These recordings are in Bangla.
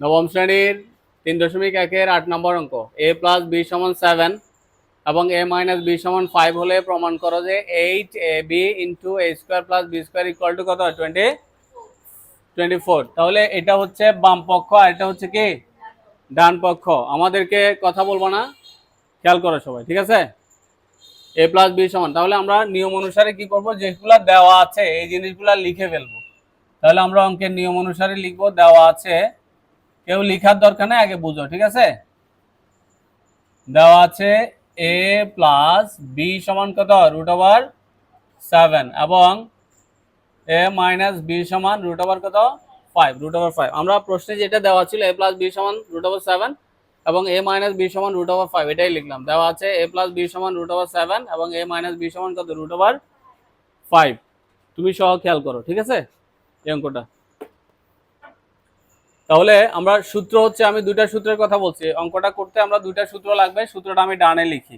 নবম শ্রেণির তিন দশমিক একের আট নম্বর অঙ্ক। এ প্লাস বি সমান সেভেন এবং এ মাইনাস বি সমান ফাইভ হলে প্রমাণ করো যে eight A B into A square plus B square equal to কত? টোয়েন্টি টোয়েন্টি ফোর তাহলে এটা হচ্ছে বাম পক্ষ আর এটা হচ্ছে কি? ডান পক্ষ। আমাদেরকে কথা বলব না, খেয়াল করো সবাই, ঠিক আছে? এ প্লাস বি সমান। তাহলে আমরা নিয়ম অনুসারে কি করব? যেগুলা দেওয়া আছে, এই জিনিসগুলা লিখে ফেলব। তাহলে আমরা অঙ্কের নিয়ম অনুসারে লিখব, দেওয়া আছে কেউ লিখার দরকার নেই, আগে বুঝো, ঠিক আছে? দেওয়া আছে এ প্লাস বি সমান কত? রুট ওভার সেভেন এবং এ মাইনাস বি সমান রুট ওভার কত? ফাইভ রুট ওভার ফাইভ আমরা প্রশ্নে যেটা দেওয়া ছিল এ প্লাস বি সমান রুট ওভার সেভেন এবং এ মাইনাস বি সমান রুট ওভার ফাইভ এটাই লিখলাম। দেওয়া আছে এ প্লাস বি সমান রুট ওভার সেভেন এবং এ মাইনাস বি সমান কত? রুট ওভার ফাইভ তুমি সহ খেয়াল করো, ঠিক আছে? এই অঙ্কটা। তাহলে আমরা সূত্র হচ্ছে, আমি দুইটা সূত্রের কথা বলছি। অঙ্কটা করতে আমরা দুইটা সূত্র লাগবে, সূত্রটা আমি ডানে লিখি।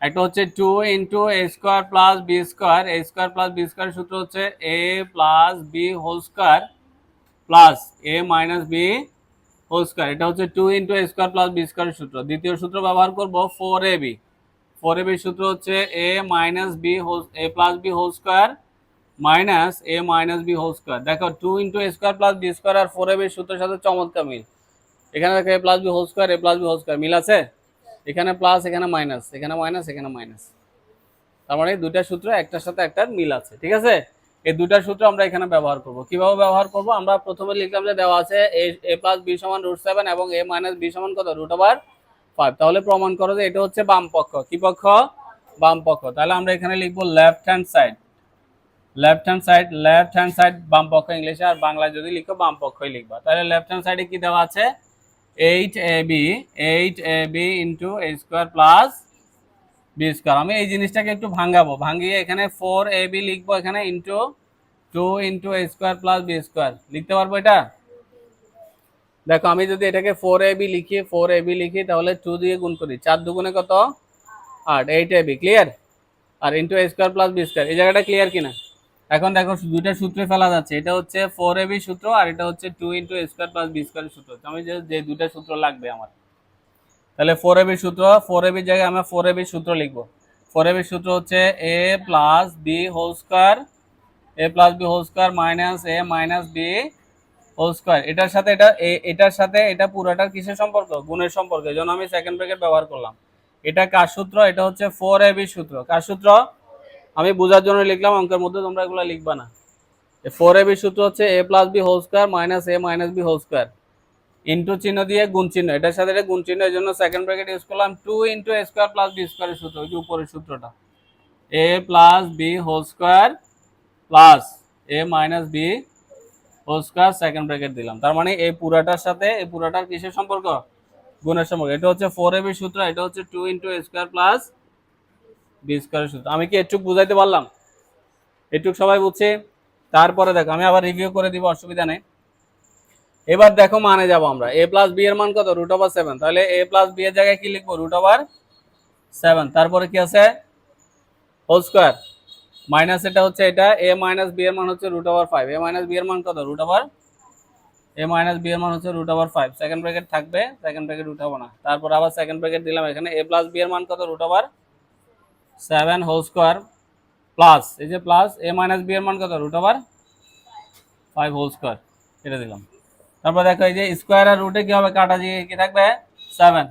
একটা হচ্ছে two into A square plus B square A square plus B square সূত্র হচ্ছে A plus B whole square plus A minus B whole square এটা হচ্ছে two into A square plus B square সূত্র। দ্বিতীয় সূত্র ব্যবহার করব four A B four A B সূত্র হচ্ছে A minus B whole A plus B whole square minus A minus B whole square. দেখো two into A square plus B square R four A B সূত্রের সাথে চমৎকার মিল। এখানে দেখো A plus B whole square A plus B whole square মিল আছে? এখানে প্লাস এখানে মাইনাস এখানে মাইনাস এখানে মাইনাস তার মানে দুইটা সূত্র একটার সাথে একটার মিল আছে, ঠিক আছে? এই দুইটা সূত্র আমরা এখানে ব্যবহার করব। কীভাবে ব্যবহার করব? আমরা প্রথমে লিখলাম যে দেওয়া আছে এ প্লাস বি সমান রুট সেভেন এবং এ মাইনাস বি সমান কত? রুট ওভার ফাইভ তাহলে প্রমাণ করো যে এটা হচ্ছে বাম পক্ষ। কি পক্ষ? বাম পক্ষ। তাহলে আমরা এখানে লিখব left hand side left hand side left hand side বাম পক্ষ ইংলিশে আর বাংলায় যদি লিখো, বাম পক্ষই লিখবা। তাহলে লেফট হ্যান্ড সাইডে কি দেওয়া আছে? Eight A B eight A B into A square plus B square আমি এই জিনিসটাকে একটু ভাঙাবো ভাঙিয়ে এখানে ফোর এ বি লিখব, এখানে into two into A square plus B square লিখতে পারব এটা? দেখো, আমি যদি এটাকে ফোর এ বি লিখি ফোর এ বি লিখি, তাহলে টু দিয়ে গুণ করি। চার দুগুণে কত? আট। Eight A B clear R into A square plus B square এই জায়গাটা ক্লিয়ার কিনা? এখন দেখো দুইটা সূত্রে ফেলা যাচ্ছে। এটা হচ্ছে ফোর এ বি সূত্র আর এটা হচ্ছে two into square plus B square সূত্র। আমি যে দুইটা সূত্র লাগবে আমার। তাহলে ফোর এ বি সূত্র ফোর এ বির জায়গায় আমরা ফোর এ বি সূত্র লিখব। ফোর এ বি সূত্র হচ্ছে A plus B whole square A plus B whole square minus A minus B whole square এটার সাথে এটা এটার সাথে এটা পুরোটার কিসের সম্পর্ক? গুণের সম্পর্কে। জন্য আমি সেকেন্ড ব্র্যাকেট ব্যবহার করলাম। এটা কার সূত্র? এটা হচ্ছে ফোর এ বি সূত্র। কার সূত্র? আমি বোঝার জন্য লিখলাম, অঙ্কের মধ্যে তোমরা এগুলো লিখবা না। ফোর এ বি সূত্র হচ্ছে A plus B whole square minus A minus B whole square into চিহ্ন দিয়ে গুণ চিহ্ন, এটার সাথে এটা গুণ চিহ্ন এর জন্য সেকেন্ড ব্র্যাকেট ইউজ করলাম two into A square plus B স্কোয়ারের সূত্র, ওই যে উপরের সূত্রটা। A plus B whole square plus A minus B whole square second bracket দিলাম। তার মানে এই পুরাটার সাথে, এই পুরাটার কিসের সম্পর্ক? গুণের সম্পর্ক। এটা হচ্ছে ফোর এ বি সূত্র, এটা হচ্ছে two into A square plus B স্কোয়ারের সূত্র আমি কি এটুক বুঝাইতে পারলাম? এটুক সবাই বুঝছে? তারপরে দেখো, আমি আবার রিভিউ করে দিব, অসুবিধা নেই। এবার দেখো মানে যাব আমরা। এ প্লাস বি এর মান কত? রুট ওভার সেভেন তাহলে এ প্লাস বি এর জায়গায় কি লিখব? রুট ওভার সেভেন তারপরে কি আছে? হোল স্কোয়ার মাইনাস এটা হচ্ছে এটা। এ মাইনাস বি এর মান হচ্ছে root over five A minus B এর মান কত? Root over A minus B এর মান হচ্ছে root over five second bracket থাকবে সেকেন্ড ব্র্যাকেট উঠাবো না। তারপর আবার সেকেন্ড ব্র্যাকেট দিলাম এখানে। এ প্লাস বি এর মান কত? Root over seven whole square plus এই যে প্লাস এ মাইনাস বি এর মান কত root over five whole square এটা দিলাম তারপর দেখো এই যে স্কোয়ার আর রুটে কি হবে কাটা গিয়ে কি থাকবে সেভেন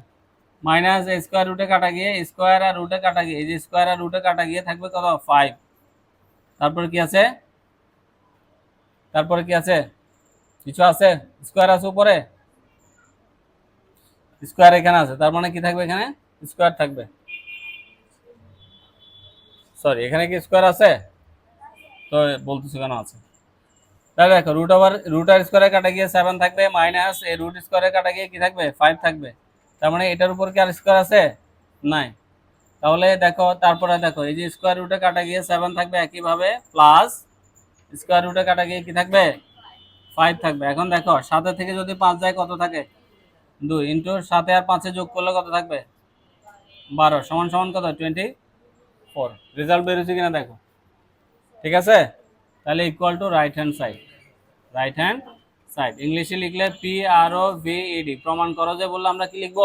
মাইনাস স্কোয়ার রুটে কাটা গিয়ে স্কোয়ার আর রুটে কাটা গিয়ে এই যে স্কোয়ার আর রুটে কাটা গিয়ে থাকবে কত ফাইভ তারপরে কি আছে তারপরে কি আছে কিছু আছে স্কোয়ার আছে উপরে স্কোয়ার এখানে আছে তার মানে কি থাকবে এখানে স্কোয়ার থাকবে সরি এখানে কি স্কোয়ার আছে? তো বলতেছি কেন আছে? তাহলে দেখো রুট ওভার রুট আর স্কোয়ারে কাটা গিয়ে সেভেন থাকবে মাইনাস এই রুট স্কোয়ারে কাটা গিয়ে কি থাকবে? ফাইভ থাকবে। তার মানে এটার উপর কি আর স্কোয়ার আছে? নাই। তাহলে দেখো, তারপরে দেখো, এই যে স্কোয়ার রুটে কাটা গিয়ে সেভেন থাকবে একইভাবে প্লাস স্কোয়ার রুটে কাটা গিয়ে কি থাকবে? ফাইভ থাকবে। এখন দেখো, সাথে থেকে যদি পাঁচ যায়, কত থাকে? দুই ইন্টু সাথে আর পাঁচে যোগ করলে কত থাকবে? বারো। সমান সমান কত? টোয়েন্টি ফোর রেজাল্ট বেরোচ্ছে কিনা দেখো। ঠিক আছে? তাহলে equal to right hand side right hand side ইংলিশে লিখলে P R O V E D প্রমাণ করো যে বললে আমরা কি লিখব?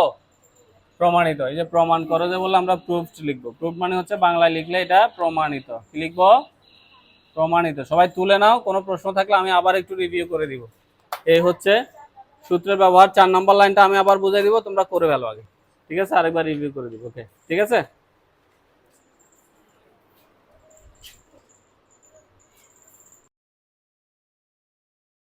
প্রমাণিত। এই যে প্রমাণ করো যে বললে আমরা প্রুফড লিখব। প্রুফ মানে হচ্ছে বাংলায় লিখলে এটা প্রমাণিত। কি লিখব? প্রমাণিত। সবাই তুলে নাও, কোনো প্রশ্ন থাকলে আমি আবার একটু রিভিউ করে দিব। এই হচ্ছে সূত্রের ব্যবহার। চার নাম্বার লাইনটা আমি আবার বুঝিয়ে দিব, তোমরা করে ফেলো আগে। ঠিক আছে? আরেকবার রিভিউ করে দিব ওকে ঠিক আছে?